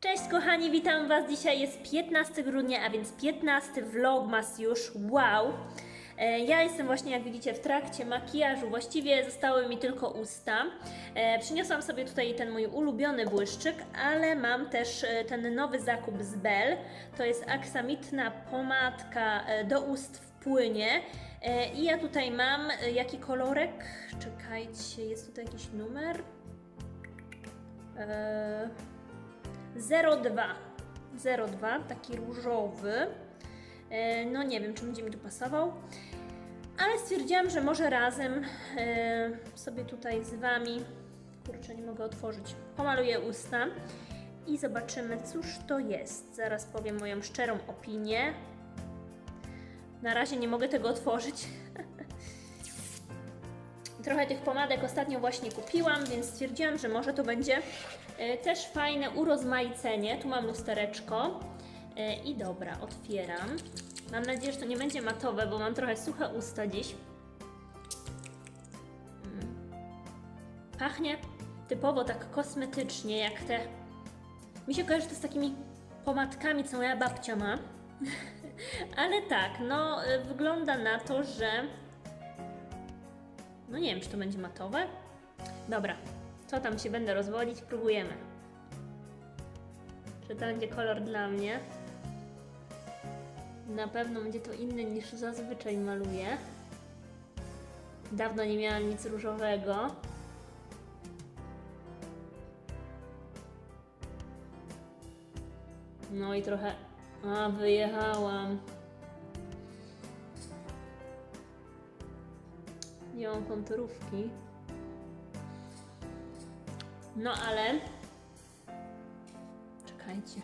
Cześć kochani, witam Was. Dzisiaj jest 15 grudnia, a więc 15 vlogmas już. Wow! E, Ja jestem właśnie, jak widzicie, w trakcie makijażu. Właściwie zostały mi tylko usta. E, Przyniosłam sobie tutaj ten mój ulubiony błyszczyk, ale mam też e, ten nowy zakup z Bell. To jest aksamitna pomadka do ust w płynie. I ja tutaj mam jaki kolorek? Czekajcie, jest tutaj jakiś numer? Eee... 02. 02, taki różowy. E, No nie wiem, czy będzie mi tu pasował. Ale stwierdziłam, że może razem e, sobie tutaj z Wami, kurczę, nie mogę otworzyć, pomaluję usta i zobaczymy, cóż to jest. Zaraz powiem moją szczerą opinię. Na razie nie mogę tego otworzyć. Trochę tych pomadek ostatnio właśnie kupiłam, więc stwierdziłam, że może to będzie e, też fajne urozmaicenie. Tu mam lustereczko E, i dobra, otwieram. Mam nadzieję, że to nie będzie matowe, bo mam trochę suche usta dziś. Mm. Pachnie typowo tak kosmetycznie, jak te... Mi się kojarzy to z takimi pomadkami, co moja babcia ma. Ale tak, no e, wygląda na to, że no nie wiem, czy to będzie matowe. Dobra, co tam się będę rozwodzić? Próbujemy. Czy to będzie kolor dla mnie? Na pewno będzie to inny niż zazwyczaj maluję. Dawno nie miałam nic różowego. No i trochę. A, wyjechałam. Mam konturówki. No ale. Czekajcie.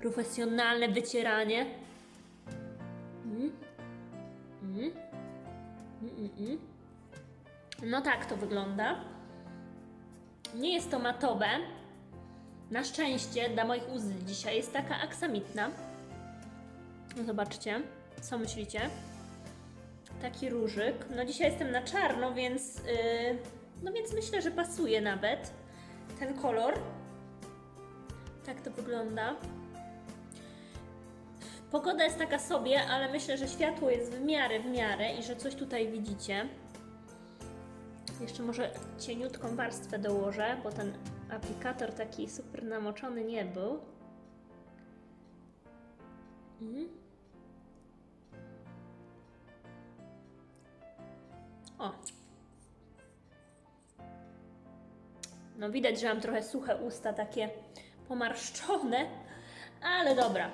Profesjonalne wycieranie. Mm. Mm. Mm, mm, mm. No tak to wygląda. Nie jest to matowe. Na szczęście dla moich ust dzisiaj jest taka aksamitna. No Zobaczcie, co myślicie? Taki różyk. No dzisiaj jestem na czarno, więc yy, no więc myślę, że pasuje nawet ten kolor. Tak to wygląda. Pogoda jest taka sobie, ale myślę, że światło jest w miarę, w miarę i że coś tutaj widzicie. Jeszcze może cieniutką warstwę dołożę, bo ten aplikator taki super namoczony nie był. Mhm. O. No widać, że mam trochę suche usta, takie pomarszczone, ale dobra.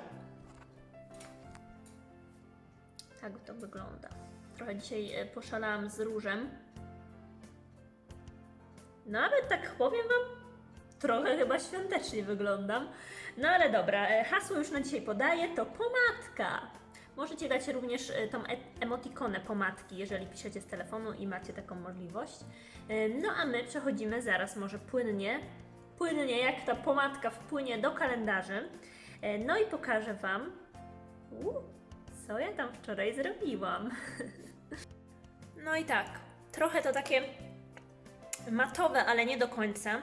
Tak to wygląda. Trochę dzisiaj e, poszalałam z różem. Nawet tak powiem Wam, trochę chyba świątecznie wyglądam. No ale dobra, e, hasło już na dzisiaj podaję, to pomadka. Możecie dać również e, tą e- emotikonę pomadki, jeżeli piszecie z telefonu i macie taką możliwość. E, No a my przechodzimy zaraz może płynnie, płynnie jak ta pomadka wpłynie do kalendarzy. No i pokażę Wam, co ja tam wczoraj zrobiłam. No i tak, trochę to takie matowe, ale nie do końca.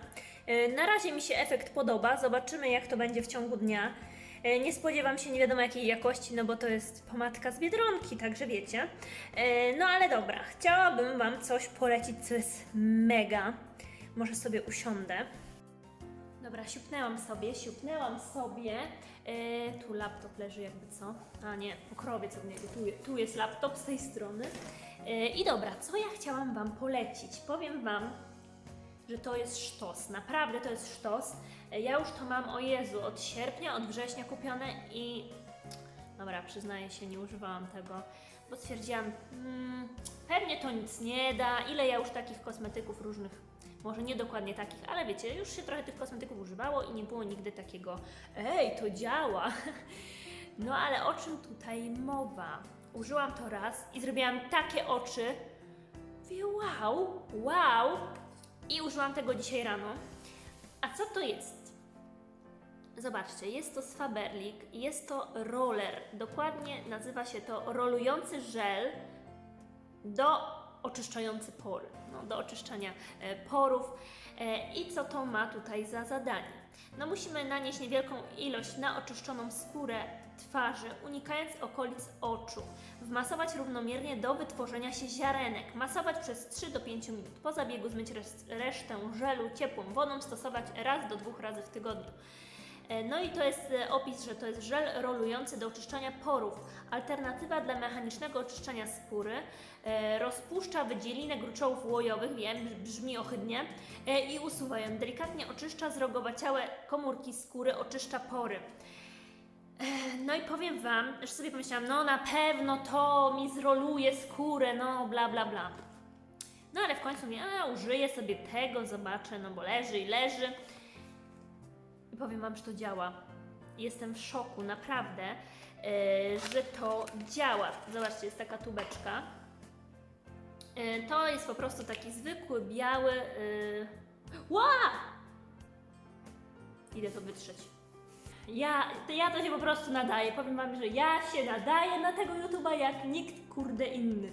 Na razie mi się efekt podoba, zobaczymy jak to będzie w ciągu dnia. E, Nie spodziewam się nie wiadomo jakiej jakości, no bo to jest pomadka z Biedronki, także wiecie. E, No ale dobra, chciałabym Wam coś polecić, co jest mega. Może sobie usiądę. Dobra, siupnęłam sobie, siupnęłam sobie. E, tu laptop leży jakby co. A nie, pokrowiec od niego. Tu, tu jest laptop z tej strony. I dobra, co ja chciałam Wam polecić? Powiem Wam, że to jest sztos. Naprawdę to jest sztos. Ja już to mam, o Jezu, od sierpnia, od września kupione i... Dobra, przyznaję się, nie używałam tego, bo stwierdziłam, mm, pewnie to nic nie da. Ile ja już takich kosmetyków różnych, może nie dokładnie takich, ale wiecie, już się trochę tych kosmetyków używało i nie było nigdy takiego, ej, to działa. No ale o czym tutaj mowa? Użyłam to raz i zrobiłam takie oczy, Mówię, wow, wow. I użyłam tego dzisiaj rano. A co to jest? Zobaczcie, jest to z jest to roller. Dokładnie nazywa się to rolujący żel do oczyszczający pory, no, do oczyszczania e, porów. E, I co to ma tutaj za zadanie? No musimy nanieść niewielką ilość na oczyszczoną skórę twarzy, unikając okolic oczu. Wmasować równomiernie do wytworzenia się ziarenek. Masować przez 3 do 5 minut. Po zabiegu zmyć res- resztę żelu ciepłą wodą. Stosować raz do dwóch razy w tygodniu. E, No i to jest e, opis, że to jest żel rolujący do oczyszczania porów. Alternatywa dla mechanicznego oczyszczania skóry. E, Rozpuszcza wydzielinę gruczołów łojowych, wiem, brz- brzmi ohydnie, i usuwa ją. Delikatnie oczyszcza zrogowaciałe komórki skóry, oczyszcza pory. No i powiem Wam, że sobie pomyślałam, no na pewno to mi zroluje skórę, no bla bla bla. No ale w końcu mówię, a użyję sobie tego, zobaczę, no bo leży i leży. I powiem Wam, że to działa. Jestem w szoku, naprawdę, e, że to działa. Zobaczcie, jest taka tubeczka. E, to jest po prostu taki zwykły, biały. Yy... Ła! Idę to wytrzeć. Ja, to ja to się po prostu nadaję. Powiem Wam, że ja się nadaję na tego YouTube'a jak nikt kurde inny.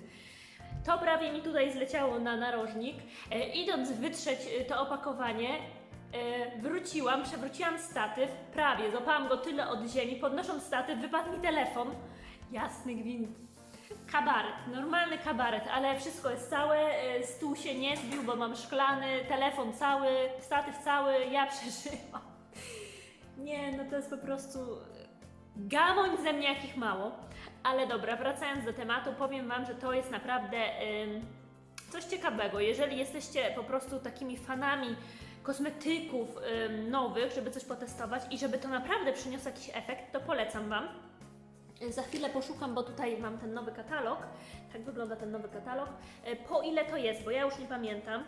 To prawie mi tutaj zleciało na narożnik. E, idąc wytrzeć to opakowanie, e, wróciłam, przewróciłam statyw, prawie, złapałam go tyle od ziemi, podnosząc statyw, wypadł mi telefon. Jasny gwint. Kabaret, normalny kabaret, ale wszystko jest całe, e, stół się nie zbił, bo mam szklany, telefon cały, statyw cały, ja przeżyłam. Nie, no to jest po prostu gamoń ze mnie jakich mało. Ale dobra, wracając do tematu, powiem Wam, że to jest naprawdę coś ciekawego. Jeżeli jesteście po prostu takimi fanami kosmetyków ym, nowych, żeby coś potestować i żeby to naprawdę przyniosło jakiś efekt, to polecam Wam. Y, Za chwilę poszukam, bo tutaj mam ten nowy katalog. Tak wygląda ten nowy katalog. Y, Po ile to jest, bo ja już nie pamiętam.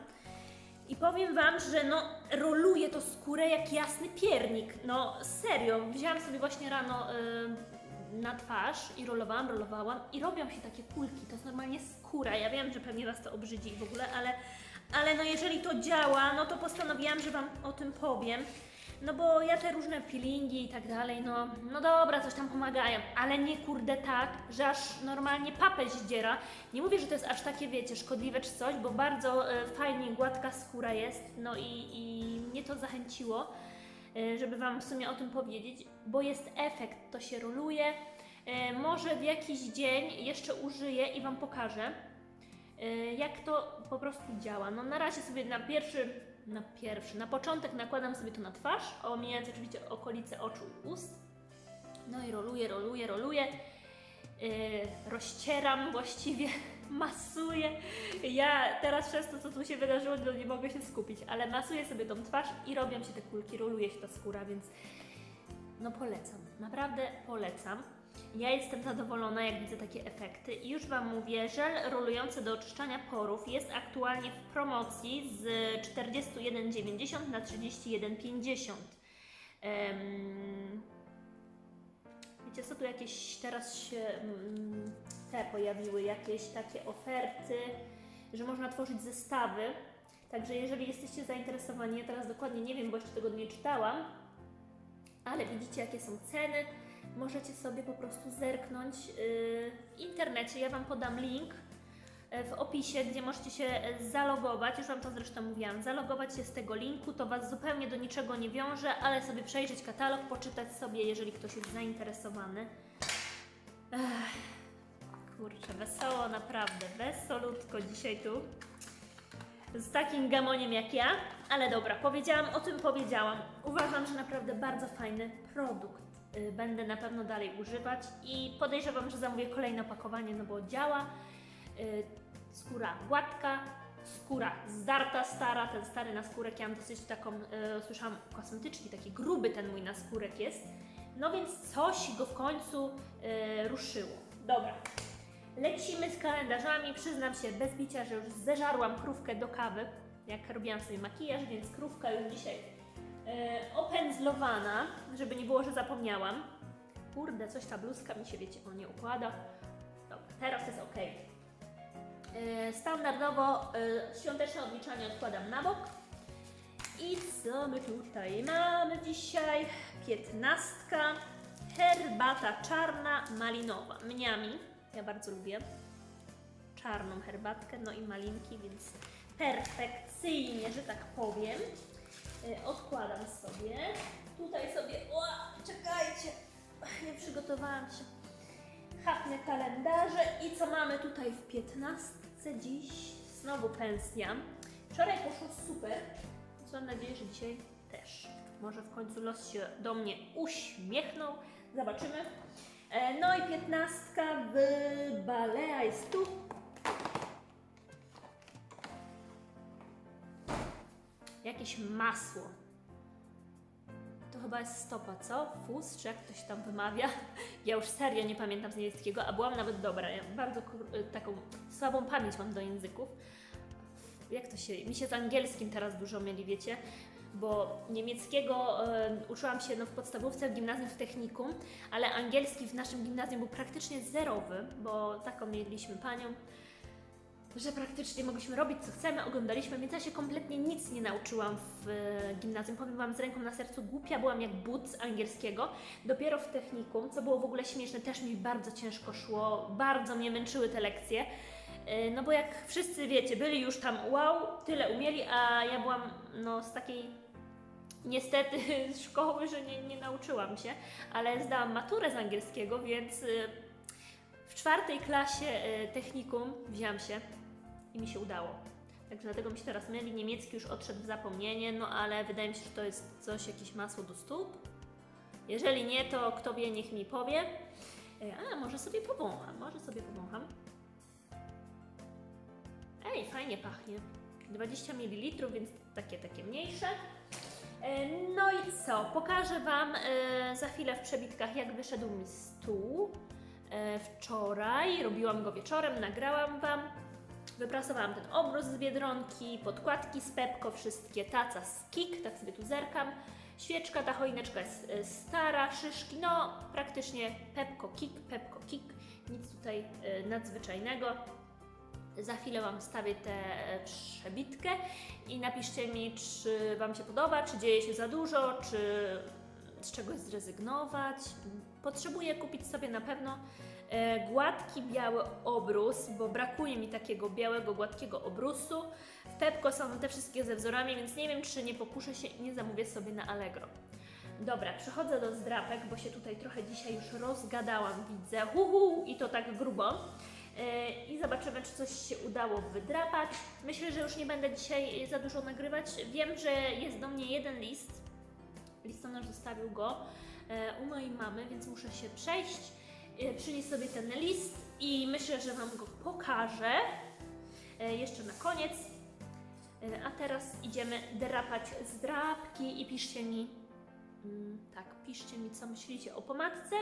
I powiem Wam, że no roluje to skórę jak jasny piernik. No serio, wzięłam sobie właśnie rano y, na twarz i rolowałam, rolowałam i robią się takie kulki. To jest normalnie skóra. Ja wiem, że pewnie Was to obrzydzi w ogóle, ale, ale no jeżeli to działa, no to postanowiłam, że Wam o tym powiem. No bo ja te różne peelingi i tak dalej, no, no dobra, coś tam pomagają, ale nie kurde tak, że aż normalnie papę zdziera. Nie mówię, że to jest aż takie, wiecie, szkodliwe czy coś, bo bardzo e, fajnie gładka skóra jest, no i, i mnie to zachęciło, e, żeby Wam w sumie o tym powiedzieć, bo jest efekt, to się roluje. E, może w jakiś dzień jeszcze użyję i Wam pokażę, jak to po prostu działa. No na razie sobie na pierwszy, na pierwszy, na początek nakładam sobie to na twarz, omijając oczywiście okolice oczu i ust. No i roluję, roluję, roluję. Yy, rozcieram właściwie, masuję. Ja teraz przez to, co tu się wydarzyło, to nie mogę się skupić, ale masuję sobie tą twarz i robią się te kulki, roluje się ta skóra, więc no polecam, naprawdę polecam. Ja jestem zadowolona, jak widzę takie efekty i już Wam mówię, żel rolujący do oczyszczania porów jest aktualnie w promocji z 41,90 na 31,50. Em, Wiecie co, tu jakieś teraz się mm, te pojawiły, jakieś takie oferty, że można tworzyć zestawy. Także jeżeli jesteście zainteresowani, ja teraz dokładnie nie wiem, bo jeszcze tego nie czytałam, ale widzicie jakie są ceny. Możecie sobie po prostu zerknąć yy, w internecie. Ja Wam podam link yy, w opisie, gdzie możecie się yy, zalogować. Już Wam to zresztą mówiłam. Zalogować się z tego linku, to Was zupełnie do niczego nie wiąże, ale sobie przejrzeć katalog, poczytać sobie, jeżeli ktoś jest zainteresowany. Ech, kurczę, wesoło naprawdę, wesolutko dzisiaj tu z takim gamoniem jak ja, ale dobra, powiedziałam o tym, powiedziałam. Uważam, że naprawdę bardzo fajny produkt. Y, Będę na pewno dalej używać i podejrzewam, że zamówię kolejne opakowanie, no bo działa. Y, Skóra gładka, skóra zdarta, stara, ten stary naskórek, ja mam dosyć taką, y, słyszałam, kosmetyczki, taki gruby ten mój naskórek jest. No więc coś go w końcu ruszyło. Dobra, Lecimy z kalendarzami. Przyznam się bez bicia, że już zeżarłam krówkę do kawy, jak robiłam sobie makijaż, więc krówka już dzisiaj e, opędzlowana, żeby nie było, że zapomniałam. Kurde, coś ta bluzka mi się, wiecie, o nie układa. Dobra, teraz jest ok. E, standardowo e, świąteczne odliczanie odkładam na bok. I co my tutaj mamy dzisiaj? Piętnastka. Herbata czarna, malinowa. Mniami. Ja bardzo lubię czarną herbatkę, no i malinki, więc perfekcyjnie, że tak powiem. Y, Odkładam sobie. Tutaj sobie. O, czekajcie! Nie przygotowałam się. Chapnę kalendarze i co mamy tutaj w 15 dziś? Znowu pensja. Wczoraj poszło super, więc mam nadzieję, że dzisiaj też. Może w końcu los się do mnie uśmiechnął. Zobaczymy. E, No i 15 w Balea jest tu. Jakieś masło. To chyba jest stopa, co? Fus, czy jak to się tam wymawia? Ja już serio nie pamiętam z niemieckiego, a byłam nawet dobra. Ja bardzo y, taką słabą pamięć mam do języków. Jak to się... Mi się z angielskim teraz dużo mieli, wiecie? Bo niemieckiego uczyłam się no, w podstawówce, w gimnazjum, w technikum, ale angielski w naszym gimnazjum był praktycznie zerowy, bo taką mieliśmy panią, że praktycznie mogliśmy robić co chcemy, oglądaliśmy, więc ja się kompletnie nic nie nauczyłam w e, gimnazjum. Powiem Wam z ręką na sercu, głupia byłam jak but z angielskiego. Dopiero w technikum, co było w ogóle śmieszne, też mi bardzo ciężko szło, bardzo mnie męczyły te lekcje. E, No bo jak wszyscy wiecie, byli już tam wow, tyle umieli, a ja byłam no z takiej niestety z szkoły, że nie, nie nauczyłam się, ale zdałam maturę z angielskiego, więc y, w czwartej klasie y, technikum wzięłam się i mi się udało. Także dlatego mi się teraz myli. Niemiecki już odszedł w zapomnienie, no ale wydaje mi się, że to jest coś, jakieś masło do stóp. Jeżeli nie, to kto wie, niech mi powie. E, A, może sobie powącham, może sobie powącham. Ej, fajnie pachnie. 20 ml, więc takie, takie mniejsze. E, No i co? Pokażę Wam e, za chwilę w przebitkach, jak wyszedł mi stół. E, Wczoraj robiłam go wieczorem, nagrałam Wam. Wyprasowałam ten obrus z Biedronki, podkładki z Pepko, wszystkie, taca z Kik, tak sobie tu zerkam. Świeczka, ta choineczka jest stara, szyszki, no praktycznie Pepko Kik, Pepko Kik, nic tutaj nadzwyczajnego. Za chwilę Wam wstawię tę e, przebitkę i napiszcie mi, czy Wam się podoba, czy dzieje się za dużo, czy z czegoś zrezygnować. Potrzebuję kupić sobie na pewno e, gładki biały obrus, bo brakuje mi takiego białego, gładkiego obrusu. W Pepko są te wszystkie ze wzorami, więc nie wiem, czy nie pokuszę się i nie zamówię sobie na Allegro. Dobra, przechodzę do zdrapek, bo się tutaj trochę dzisiaj już rozgadałam, widzę. Huhu, i to tak grubo. Yy, I zobaczymy, czy coś się udało wydrapać. Myślę, że już nie będę dzisiaj za dużo nagrywać. Wiem, że jest do mnie jeden list. Listonosz zostawił go yy, u mojej mamy, więc muszę się przejść, przynieść sobie ten list i myślę, że Wam go pokażę jeszcze na koniec. A teraz idziemy drapać zdrapki i piszcie mi, mm, tak, piszcie mi, co myślicie o pomadce.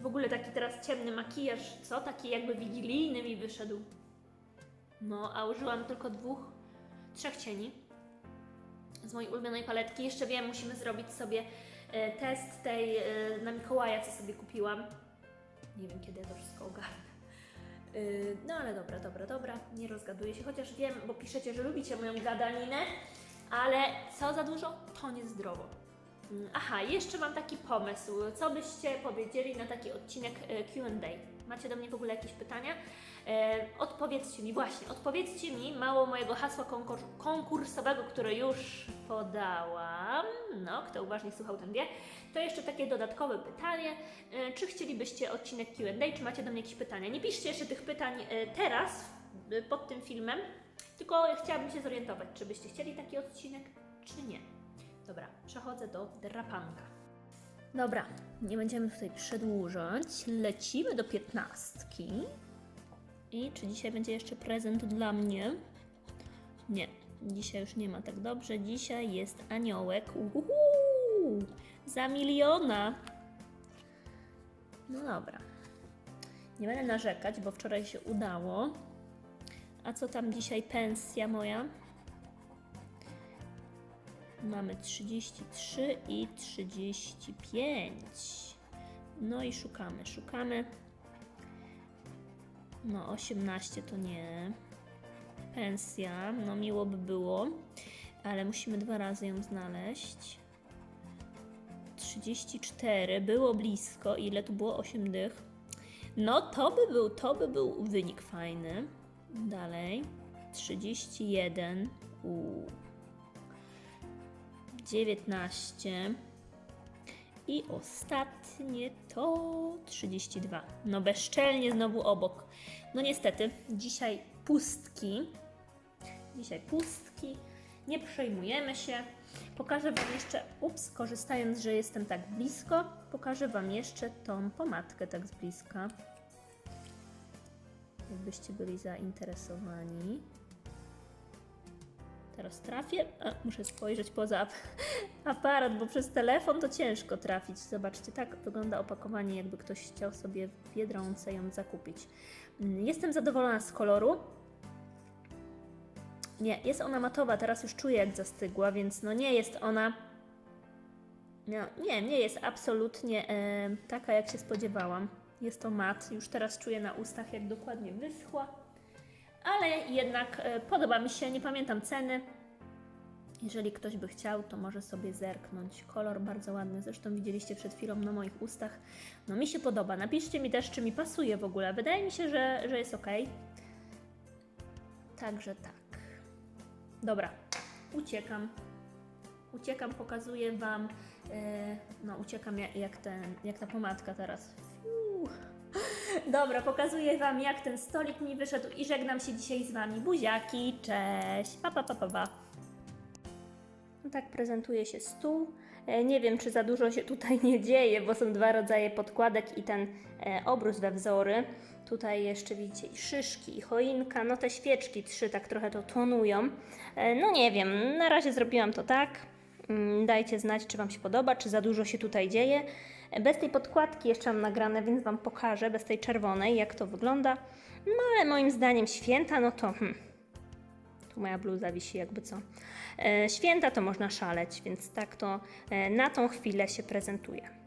W ogóle taki teraz ciemny makijaż, co? Taki jakby wigilijny mi wyszedł. No, a użyłam tylko dwóch, trzech cieni z mojej ulubionej paletki. Jeszcze wiem, musimy zrobić sobie e, test tej e, na Mikołaja, co sobie kupiłam. Nie wiem, kiedy ja to wszystko ogarnę. E, no ale dobra, dobra, dobra, nie rozgaduję się, chociaż wiem, bo piszecie, że lubicie moją gadaninę, ale co za dużo, to niezdrowo. Mm, Aha, jeszcze mam taki pomysł. Co byście powiedzieli na taki odcinek e, QA? Macie do mnie w ogóle jakieś pytania? E, odpowiedzcie mi, właśnie, odpowiedzcie mi mało mojego hasła konkur- konkursowego, które już podałam. No, kto uważnie słuchał, ten wie. To jeszcze takie dodatkowe pytanie. E, czy chcielibyście odcinek QA? Czy macie do mnie jakieś pytania? Nie piszcie jeszcze tych pytań e, teraz, e, pod tym filmem, tylko chciałabym się zorientować, czy byście chcieli taki odcinek, czy nie. Dobra, przechodzę do drapanka. Dobra, nie będziemy tutaj przedłużać. Lecimy do piętnastki. I czy dzisiaj będzie jeszcze prezent dla mnie? Nie, dzisiaj już nie ma tak dobrze. Dzisiaj jest aniołek. Uhuhu! Za miliona! No dobra. Nie będę narzekać, bo wczoraj się udało. A co tam dzisiaj pensja moja? Mamy 33 i 35. No i szukamy, szukamy. No 18 to nie. Pensja, no miło by było, ale musimy dwa razy ją znaleźć. 34, było blisko. Ile tu było? 8 dych. No to by był, to by był wynik fajny. Dalej. 31. Uuu. 19 i ostatnie to 32. No bezczelnie znowu obok. No niestety, dzisiaj pustki. Dzisiaj pustki. Nie przejmujemy się. Pokażę Wam jeszcze, ups, korzystając, że jestem tak blisko, pokażę Wam jeszcze tą pomadkę tak z bliska. Jakbyście byli zainteresowani. Teraz trafię. A, muszę spojrzeć poza ap aparat, bo przez telefon to ciężko trafić. Zobaczcie, tak wygląda opakowanie, jakby ktoś chciał sobie w Biedronce ją zakupić. Mm, Jestem zadowolona z koloru. Nie, jest ona matowa, teraz już czuję jak zastygła, więc no nie jest ona... No, nie, nie jest absolutnie e, taka jak się spodziewałam. Jest to mat, już teraz czuję na ustach jak dokładnie wyschła. Ale jednak e, podoba mi się, nie pamiętam ceny. Jeżeli ktoś by chciał, to może sobie zerknąć. Kolor bardzo ładny, zresztą widzieliście przed chwilą na moich ustach. No mi się podoba. Napiszcie mi też, czy mi pasuje w ogóle. Wydaje mi się, że, że jest ok. Także tak. Dobra, uciekam. Uciekam, pokazuję Wam. e, no, uciekam jak, jak, ten, jak ta pomadka teraz. Dobra, pokazuję Wam, jak ten stolik mi wyszedł i żegnam się dzisiaj z Wami. Buziaki, cześć! Pa, pa, pa, pa, pa. No tak prezentuje się stół. E, Nie wiem, czy za dużo się tutaj nie dzieje, bo są dwa rodzaje podkładek i ten e, obrus we wzory. Tutaj jeszcze widzicie i szyszki, i choinka, no te świeczki trzy tak trochę to tonują. E, No nie wiem, na razie zrobiłam to tak. Mm, Dajcie znać, czy Wam się podoba, czy za dużo się tutaj dzieje. Bez tej podkładki jeszcze mam nagrane, więc Wam pokażę, bez tej czerwonej, jak to wygląda. No ale moim zdaniem święta, no to... Hmm, tu moja bluza wisi jakby co. E, Święta to można szaleć, więc tak to e, na tą chwilę się prezentuje.